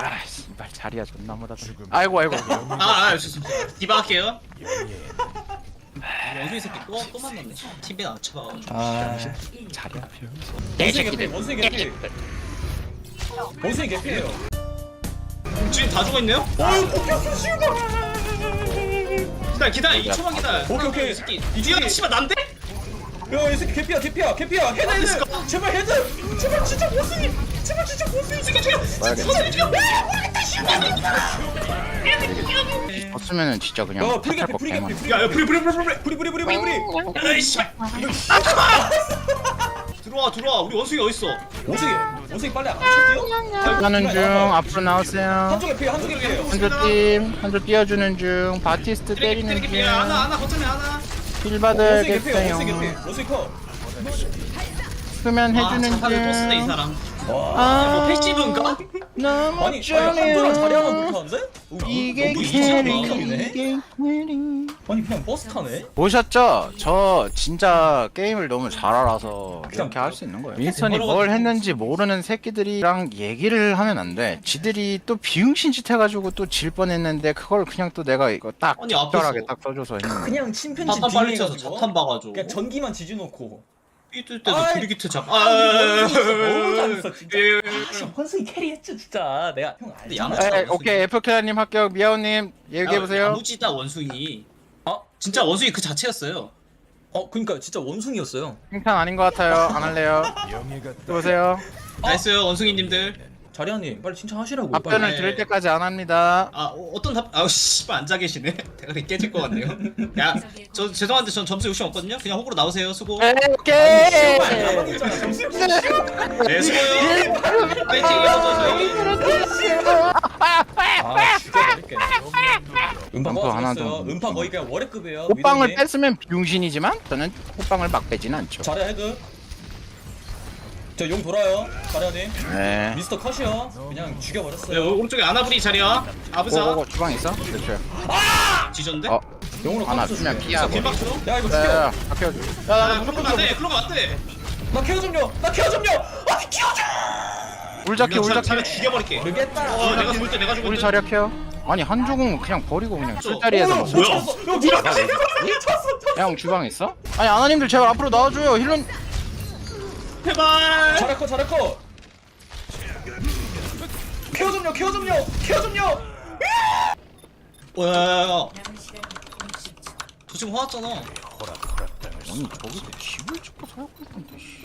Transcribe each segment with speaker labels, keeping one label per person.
Speaker 1: 아 씨발 자리야 존나 못하다 아이고 아이고
Speaker 2: 아, 아, 죄송합니다. 디바 할게요. 원숭이 새끼 또, 또 만났네. TV에 안 쳐봐가지고.
Speaker 3: 아
Speaker 1: 자리야
Speaker 3: 원숭이 개피 원숭이 개피 원숭이 개피예요
Speaker 2: 지금 다 죽어있네요?
Speaker 3: 뽑혔어 씨발
Speaker 2: 기다려, 기다려. 2초만 기다려.
Speaker 3: 오케이, 오케이.
Speaker 2: 이 새끼. 뒤에 씨발 난데?
Speaker 3: 야이 새끼 개피야 개피야 개피야. 헤드 헤드. 제발 헤드. 제발 진짜 원숭이 제발 진짜 원숭이
Speaker 2: 죽여, 죽여. 원숭이 죽여.
Speaker 1: 없으면은 진짜 그냥
Speaker 3: 야 프리 개피 프리 개피. 프리
Speaker 2: 야, 야, 브리, 브리, 브리, 브리.
Speaker 3: 프리 프리 프리 프리 프리
Speaker 2: 에이, 씨발. 들어와, 들어와. 우리 원숭이 어딨어?
Speaker 3: 원숭이 원숭이 빨리 안 쳤디요?
Speaker 1: 하는 중. 앞으로 나오세요.
Speaker 3: 한쪽에 피해 한쪽에 피해요
Speaker 1: 한조 팀 한조 띄워주는 중. 바티스트 때리는.
Speaker 2: 야, 하나, 하나, 거점에 하나.
Speaker 3: 원숭이 원숭이 원숭이 커
Speaker 1: 수면
Speaker 2: 아,
Speaker 1: 해주는
Speaker 2: 또 쓰네, 이
Speaker 1: 중
Speaker 2: 사람.
Speaker 3: 와.
Speaker 1: 아,
Speaker 2: 뭐 패시브인가?
Speaker 1: 너무
Speaker 3: 아니 아니 한조랑 자리하면 못하는데?
Speaker 1: 이게
Speaker 3: 너무
Speaker 1: 캐리
Speaker 3: 이상하네.
Speaker 1: 이게 캐리
Speaker 3: 아니 그냥 버스 타네?
Speaker 1: 보셨죠? 저 진짜 게임을 너무 잘 알아서 이렇게 할 수 있는 거예요. 윈스턴이 뭘 했는지 모르는 새끼들이랑 얘기를 하면 안 돼. 지들이 또 비응신 짓 해가지고 또 질 뻔했는데 그걸 그냥 또 내가 이거 딱
Speaker 2: 아니, 앞에서.
Speaker 1: 적절하게 딱 써줘서 했는데.
Speaker 3: 그냥 침편지
Speaker 2: 자탄 빨리 쳐서 자탄 봐가지고.
Speaker 3: 그냥 전기만 지져놓고
Speaker 2: 삐뚤 때도
Speaker 3: 아이.
Speaker 2: 브리기트 잡.
Speaker 3: 아,
Speaker 2: 아,
Speaker 3: 너무 잘했어 진짜
Speaker 2: 예, 예, 예.
Speaker 3: 아, 헌승이 캐리했죠 진짜 내가 형 알잖아
Speaker 2: 양아치.
Speaker 1: 에, 오케이 애플케라님 합격 미아오님 얘기해 보세요.
Speaker 2: 야무지다 원숭이.
Speaker 3: 어?
Speaker 2: 진짜 원숭이 그 자체였어요.
Speaker 3: 어 그니까 진짜 원숭이였어요
Speaker 1: 칭찬 아닌 것 같아요. 안 할래요. 보세요.
Speaker 2: 나이스요 원숭이님들.
Speaker 3: 자리아님 빨리 칭찬하시라고
Speaker 1: 답변을. 들을 때까지 안 합니다.
Speaker 2: 아 어, 어떤 답? 아우 씨발 앉아 계시네. 대가리 깨질 것 같네요. 야, 저 죄송한데 전 점수 욕심 없거든요. 그냥 호구로 나오세요. 수고.
Speaker 1: 에,
Speaker 3: 씨발,
Speaker 1: 오케이.
Speaker 3: 가만히 있잖아. 점수
Speaker 2: 네, 수고요. 파이팅이요, 저희.
Speaker 3: 아 죽여버릴게 음파
Speaker 1: 음파
Speaker 3: 뭐
Speaker 1: 하나
Speaker 3: 하나도
Speaker 1: 더.
Speaker 3: 음파 거의 그냥 월급급이에요
Speaker 1: 호빵을. 뺐으면 비용신이지만 저는 호빵을 막 빼진 않죠.
Speaker 3: 자리아 헤드 저 용 돌아요 자리아님
Speaker 1: 네.
Speaker 3: 미스터 컷이요 그냥
Speaker 2: 네,
Speaker 3: 죽여버렸어요
Speaker 2: 오른쪽에 아나브리 자리야. 아브사.
Speaker 1: 고고고 주방 있어? 그렇죠.
Speaker 2: 지졌는데?
Speaker 1: 어,
Speaker 3: 용으로
Speaker 1: 하나
Speaker 3: 컷 줬어요.
Speaker 1: 피하고.
Speaker 2: 뒷박수.
Speaker 3: 야 이거
Speaker 1: 야, 야,
Speaker 3: 죽여
Speaker 1: 야, 아껴줘.
Speaker 2: 아,
Speaker 1: 야, 나
Speaker 2: 그러면 안 돼. 그러면 안 돼.
Speaker 3: 나 케어 좀요 나 케어 좀요 아니 케어 좀
Speaker 2: 그냥
Speaker 1: 울작해.
Speaker 2: 자리 죽여버릴게.
Speaker 3: 모르겠다
Speaker 2: 어, 내가 죽을 때 내가 죽을
Speaker 1: 우리
Speaker 2: 때.
Speaker 1: 자리 켜. 아니 한조공 그냥 버리고 그냥 술자리에서
Speaker 2: 어,
Speaker 1: 먹어.
Speaker 2: 뭐야?
Speaker 3: 야 밀었어
Speaker 1: 형 주방 있어? 아니 아나님들 제발 앞으로 나와줘요. 힐런.
Speaker 2: 제발.
Speaker 3: 잘할 거 잘할 거 케어 좀요 케어 좀요 케어 좀요
Speaker 2: 어, 야, 야, 야. 저 지금 화났잖아.
Speaker 1: 아니 저기서 집을 찍고 살고 있는데. 씨.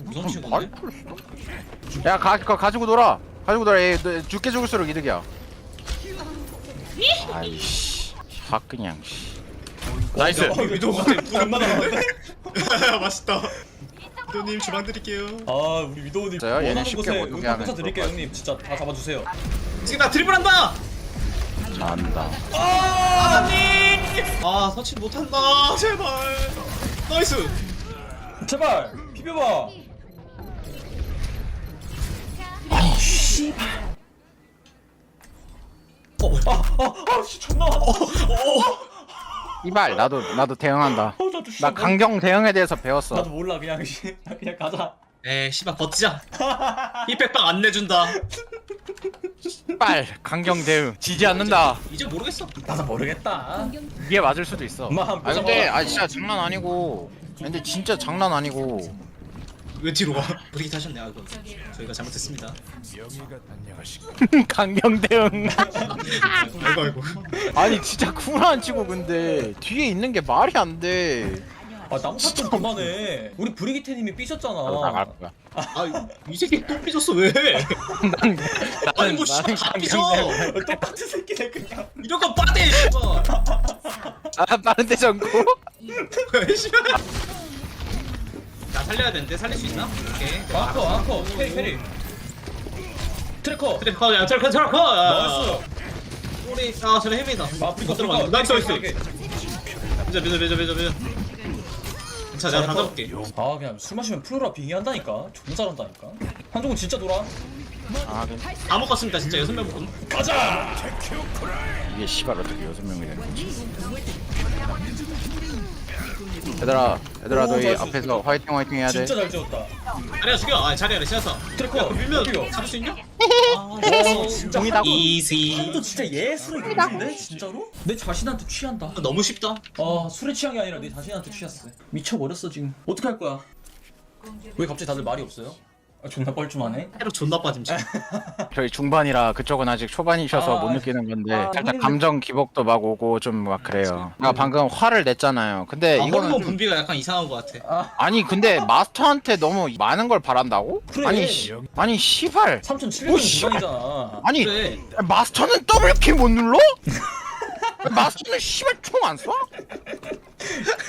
Speaker 2: 무슨
Speaker 1: 그럼
Speaker 2: 친구네?
Speaker 1: 발풀 수도. 야 가, 가 가지고 놀아. 가지고 놀아. 얘 너, 죽게 죽을수록 이득이야. 아이씨. 확 그냥. 씨. 나이스.
Speaker 2: 어, 위도 같아. 불안 나가는데? 맛있다. 위도님 주방 드릴게요.
Speaker 3: 아 우리 위도우님?
Speaker 1: 얘는
Speaker 3: 원하는
Speaker 1: 쉽게
Speaker 3: 곳에
Speaker 1: 못 오게
Speaker 3: 음파
Speaker 1: 하면
Speaker 3: 부터 드릴게요 형님 진짜 다 잡아주세요
Speaker 2: 지금 나 드리블한다.
Speaker 1: 잘한다.
Speaker 2: 아님. 아 서치 못한다. 제발. 나이스.
Speaker 3: 제발 비벼봐 아아아씨 존나 어,
Speaker 1: 이발 나도 나도 대응한다.
Speaker 3: 어, 나도
Speaker 1: 나 강경 대응에 대해서
Speaker 3: 나도
Speaker 1: 배웠어.
Speaker 3: 몰라 그냥 씨. 나 그냥 가자
Speaker 2: 에이 씨발 버티자. 힙백빵 안 내준다.
Speaker 1: 빨 강경 대응 지지 않는다.
Speaker 2: 이제 모르겠어.
Speaker 3: 나도 모르겠다
Speaker 1: 이게 맞을 수도 있어.
Speaker 3: 엄마,
Speaker 1: 아 근데. 아 진짜 장난 아니고. 근데 진짜 장난 아니고.
Speaker 2: 왜 뒤로 가? 브리기 하셨네. 아, 이거 저희가 잘못했습니다.
Speaker 1: 강경 대응.
Speaker 2: 아이고 아이고.
Speaker 1: 아니 진짜 쿨안 치고 근데 뒤에 있는 게 말이 안 돼.
Speaker 3: 아 나무탑 좀 그만해 우리 브리기테님이 삐졌잖아
Speaker 1: 나갈 거야.
Speaker 2: 아이 새끼 또 삐졌어 왜?
Speaker 1: 난
Speaker 2: 아니 뭐 씨발 다 삐져.
Speaker 3: 똑같은 새끼네 그냥
Speaker 2: 이런 건 빠대 씨발.
Speaker 1: 아 빠른데 전고.
Speaker 2: 씨발. 나 살려야 되는데 살릴 수 있나? 오케이.
Speaker 3: 앙커 앙커 페리 페리 트래커
Speaker 2: 트래커 야 트래커 트래커.
Speaker 3: 나이스
Speaker 2: 우리 아 저래 헤매다.
Speaker 3: 아 브리커
Speaker 2: 들어가. 나이스 나이스. 비자 비자 비자 비자 비자. 자 내가 다 잡을게.
Speaker 3: 아 그냥 술 마시면 프로라 빙의한다니까 존나 잘한다니까 한종은 진짜 돌아
Speaker 1: 아 근데
Speaker 2: 다 먹었습니다 진짜 여섯 명 먹은
Speaker 3: 가자
Speaker 1: 이게 씨발 어떻게 여섯 명이 되는 거지 얘들아 얘들아
Speaker 3: 오,
Speaker 1: 너희
Speaker 3: 잘했어.
Speaker 1: 앞에서 화이팅 화이팅 해야 돼
Speaker 3: 진짜 잘 찍었다
Speaker 2: 자리야 죽여 아 자리야 지났어
Speaker 3: 트래커,
Speaker 2: 밀면
Speaker 3: 어디요?
Speaker 2: 잡을 수 있냐?
Speaker 3: 와 진짜
Speaker 1: 동이다고.
Speaker 2: 이지
Speaker 3: 또 진짜 예술의 일인데 진짜로? 내 자신한테 취한다
Speaker 2: 너무 쉽다
Speaker 3: 아 술에 취한 게 아니라 내 자신한테 취했어 미쳐버렸어 지금 어떻게 할 거야? 왜 갑자기 다들 말이 없어요? 아, 존나 뻘쭘하네?
Speaker 2: 해로 존나 빠짐 지금
Speaker 1: 저희 중반이라 그쪽은 아직 초반이셔서
Speaker 3: 아,
Speaker 1: 못 느끼는 건데
Speaker 3: 아,
Speaker 1: 살짝
Speaker 3: 형님들-
Speaker 1: 감정 기복도 막 오고 좀 막 그래요. 내가 방금 화를 냈잖아요. 근데
Speaker 2: 아,
Speaker 1: 이거는
Speaker 2: 호르몬
Speaker 1: 좀-
Speaker 2: 분비가 약간 이상한 것 같아.
Speaker 1: 아니 근데 마스터한테 너무 많은 걸 바란다고?
Speaker 3: 그래.
Speaker 1: 아니 씨, 아니 시발.
Speaker 3: 3,700원
Speaker 1: 오, 씨.
Speaker 3: 구간이잖아.
Speaker 1: 아니
Speaker 2: 그래.
Speaker 1: 마스터는 더블키 못 눌러? 마스터는 씨발 총 안 쏴?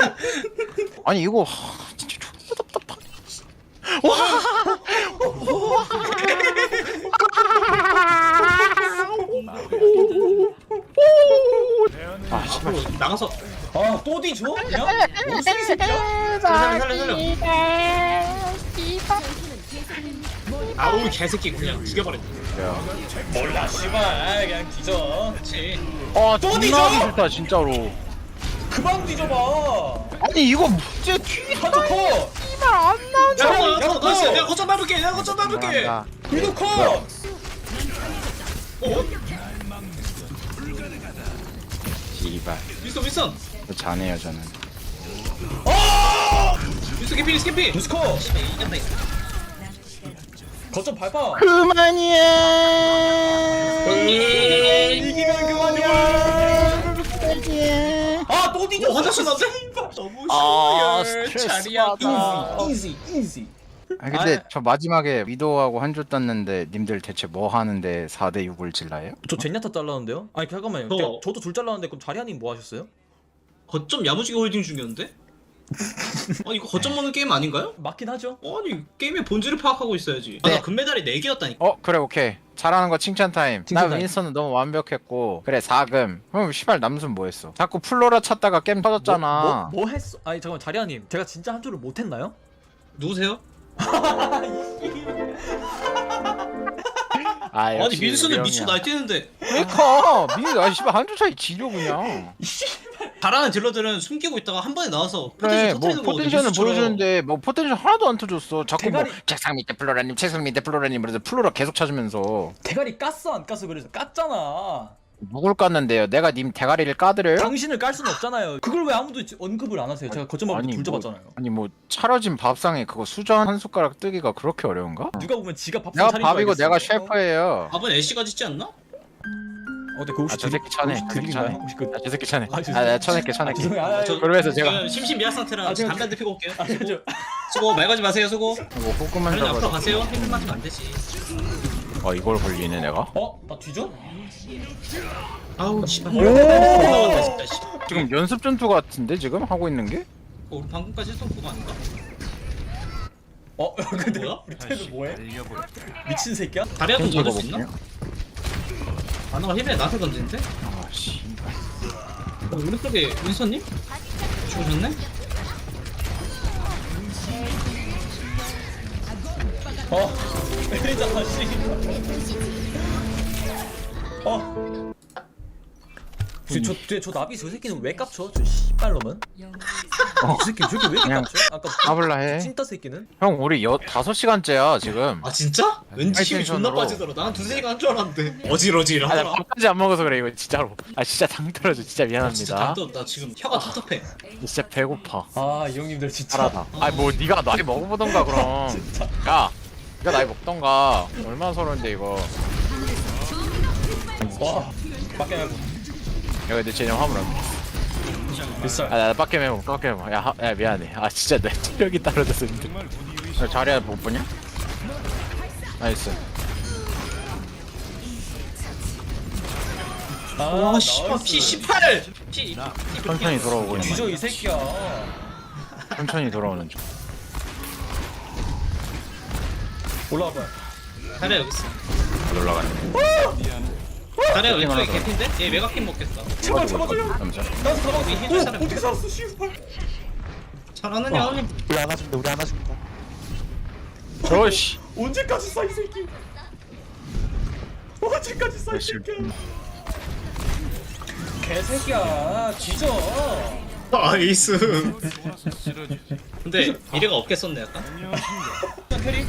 Speaker 1: 아니 이거 하, 진짜 존나 답답하네. 와 아, 씨발
Speaker 2: 나가서
Speaker 3: 아또 뒤져? 그냥? 무슨 새끼야?
Speaker 2: 살려 살려 살려 아우 개새끼 그냥 죽여버렸네
Speaker 3: 몰라 씨발 아, 그냥 뒤져
Speaker 2: 그렇지
Speaker 3: 아또
Speaker 1: 존나
Speaker 3: 뒤져?
Speaker 1: 하기 싫다 진짜로
Speaker 3: 그만 뒤져봐
Speaker 1: 아니 이거 문제 튀
Speaker 3: 한쪽 컷!
Speaker 2: 야
Speaker 3: 야,
Speaker 2: 야,
Speaker 3: 야,
Speaker 2: 나이스.
Speaker 3: 야.
Speaker 2: 내가 거점 밟을게. 내가 거점 밟을게.
Speaker 1: 감사합니다.
Speaker 3: 위도 컷!
Speaker 2: 어?
Speaker 1: 씨발.
Speaker 2: 윈스턴 윈스턴.
Speaker 1: 자네요 저는.
Speaker 2: 윈스턴 개피 윈스턴 개피.
Speaker 3: 컷!
Speaker 2: 씨발 이겼다
Speaker 3: 거점 밟아.
Speaker 1: 그만이야!
Speaker 3: 이기면 그만이야. 아또 뒤져.
Speaker 2: 어, 화장실 나왔대? 너무
Speaker 1: 아,
Speaker 2: 쉬워요
Speaker 1: 스트레스
Speaker 2: 자리야
Speaker 1: 받아.
Speaker 3: 이지 이지
Speaker 1: 아 근데
Speaker 3: 아.
Speaker 1: 저 마지막에 위도하고 한 줄 땄는데 님들 대체 뭐 하는데 4대 6을 질라요?
Speaker 3: 저 젠야타 잘랐는데요? 아니 잠깐만요
Speaker 2: 저-
Speaker 3: 저, 저도 둘 잘랐는데 그럼 자리아님 뭐 하셨어요?
Speaker 2: 거점 야무지게 홀딩 중이었는데? 아 이거 거점 먹는 게임 아닌가요?
Speaker 3: 맞긴 하죠
Speaker 2: 아니 게임의 본질을 파악하고 있어야지 아,
Speaker 1: 네.
Speaker 2: 나 금메달이 4개였다니까
Speaker 1: 어 그래 오케이 잘하는 거 칭찬 타임
Speaker 3: 칭찬
Speaker 1: 나
Speaker 3: 타임.
Speaker 1: 윈스턴은 너무 완벽했고 그래 4금 그럼 시발 남순 뭐 했어 자꾸 플로라 찾다가 게임 터졌잖아
Speaker 3: 뭐, 뭐 했어? 아니 잠깐 만 자리아님 제가 진짜 한 줄을 못 했나요?
Speaker 2: 누구세요?
Speaker 1: 아,
Speaker 2: 아니 민수는 미쳐. 날뛰는데
Speaker 1: 그러니까 민수 아 씨발 한줄 차이 지려 그냥
Speaker 2: 잘하는 딜러들은 숨기고 있다가 한 번에 나와서
Speaker 1: 그래
Speaker 2: 포텐셜
Speaker 1: 뭐
Speaker 2: 터트리는 거거든
Speaker 1: 포텐셜은
Speaker 2: 민수처럼.
Speaker 1: 보여주는데 뭐 포텐셜 하나도 안 터졌어 자꾸 뭐
Speaker 3: 대가리-
Speaker 1: 책상 밑에 플로라님 책상 밑에 플로라님 그래서 플로라 계속 찾으면서
Speaker 3: 대가리 깠어 안 깠어 그래서 깠잖아
Speaker 1: 누굴 깠는데요 내가 님 대가리를 까드려요?
Speaker 3: 당신을 깔 수는 없잖아요 그걸 왜 아무도 언급을 안 하세요 제가 거점 앞에
Speaker 1: 아니,
Speaker 3: 둘
Speaker 1: 뭐-
Speaker 3: 잡았잖아요
Speaker 1: 아니 뭐 차려진 밥상에 그거 수저 한 숟가락 뜨기가 그렇게 어려운가?
Speaker 3: 누가 보면 지가 밥상
Speaker 1: 내가
Speaker 3: 차린 줄
Speaker 1: 밥이고
Speaker 3: 알겠어.
Speaker 1: 내가 셰프예요
Speaker 2: 밥은 애쉬가 짓지 않나?
Speaker 3: 어, 근데 그 혹시
Speaker 1: 아, 저
Speaker 3: 드립-
Speaker 1: 새끼.
Speaker 3: 혹시
Speaker 1: 저 새끼
Speaker 3: 드립인가요?
Speaker 1: 차네.
Speaker 3: 혹시 그...
Speaker 1: 아, 저 새끼 차네
Speaker 3: 아,
Speaker 1: 아,
Speaker 3: 죄송해요.
Speaker 1: 내가 쳐낼게
Speaker 3: 아,
Speaker 1: 쳐낼게
Speaker 3: 죄송해요. 아,
Speaker 2: 저-
Speaker 1: 그러면서 제가
Speaker 2: 지금 심심미약 상태라
Speaker 3: 아, 제가-
Speaker 2: 담배 한 대 피고 올게요
Speaker 3: 아,
Speaker 2: 수고,
Speaker 3: 저...
Speaker 2: 수고 말 걸지 마세요 수고
Speaker 1: 뭐 호구만
Speaker 2: 그냥 앞으로
Speaker 1: 잡아
Speaker 2: 가세요 힘을 맞으면 안 되지
Speaker 1: 어 이걸 걸리네 내가
Speaker 3: 어? 나 뒤져?
Speaker 2: 아우 씨발 진짜 씨.
Speaker 1: 지금 연습 전투 같은데 지금 하고 있는 게?
Speaker 2: 어, 우리 방금까지 했던 그거 아닌가?
Speaker 3: 어? 근데
Speaker 2: 뭐야?
Speaker 3: 우리 태도 뭐해? 미친 새끼야?
Speaker 2: 다리 한번
Speaker 1: 펜치
Speaker 2: 받을 수 있나? 아나가 힘에 나한테 던지는데?
Speaker 1: 아 씨발
Speaker 2: 어, 오른쪽에 윈서님? 죽으셨네?
Speaker 3: 어? 때리잖아 씨 어? 저, 저, 저, 저 나비 저 새끼는 왜 깝쳐? 저 씨발놈은? 어. 이 새끼 저 새끼 왜 이렇게
Speaker 1: 그냥
Speaker 3: 깝쳐? 아까
Speaker 1: 까불라 해.
Speaker 3: 찐따 새끼는?
Speaker 1: 형 우리 여 다섯 시간째야 지금.
Speaker 2: 아 진짜? 왠지 힘이 존나
Speaker 1: 하이텐션으로.
Speaker 2: 빠지더라. 난 두세 시간 한 줄 알았는데. 어지러질
Speaker 1: 아, 나
Speaker 2: 하더라
Speaker 1: 밥까지 안 먹어서 그래 이거 진짜로. 아 진짜 당 떨어져. 진짜
Speaker 2: 아, 진짜
Speaker 1: 미안합니다.
Speaker 2: 당도 나 지금 혀가 텁텁해.
Speaker 1: 진짜 배고파.
Speaker 3: 아 이 형님들 진짜.
Speaker 1: 살아다. 아뭐 네가 나이 먹어보던가 그럼. 야 네가 나이 먹던가. 얼마나 서러운데 이거.
Speaker 3: 와 밖에 말고
Speaker 1: 야 근데 쟤네 화물 안
Speaker 3: 뱃살
Speaker 1: 아, 나 빡게 메모, 빡게 메모. 야, 하, 야, 미안해. 아, 진짜 내 체력이 힘들. 야, 자리야 못 보냐? 나이스.
Speaker 2: 아와 씨발. 피 18! 피
Speaker 1: 천천히 돌아오고 있는
Speaker 3: 뒤져. 이 새끼야
Speaker 1: 천천히 돌아오는 중.
Speaker 3: 올라와봐
Speaker 2: 다리야 여기 있어
Speaker 1: 못 올라가네.
Speaker 2: 자네 어? 왼쪽에 개핀데? 얘 외곽핀 먹겠다.
Speaker 3: 어, 제발
Speaker 1: 잡아줘요
Speaker 3: 나도
Speaker 2: 잡았어
Speaker 3: 오! 어떻게 살았어 씨발?
Speaker 2: 잘하느냐 어. 형님?
Speaker 4: 우리 안아줍니다 우리 안아줍니다.
Speaker 1: 저씨.
Speaker 3: 언제까지 싸이 새끼? 언제까지
Speaker 1: 싸이 새끼
Speaker 3: 개새끼야 지져.
Speaker 2: 아, 나이스. 근데 미래가 없겠었네 약간.
Speaker 3: 캐리.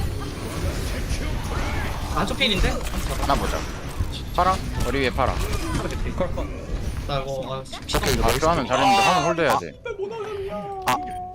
Speaker 2: 아저 필인데?
Speaker 1: 하나 보자. 팔아? 머리 위에
Speaker 3: 팔아.
Speaker 2: 나 이거
Speaker 1: 필요하면 잘했는데 화면 홀드해야 돼.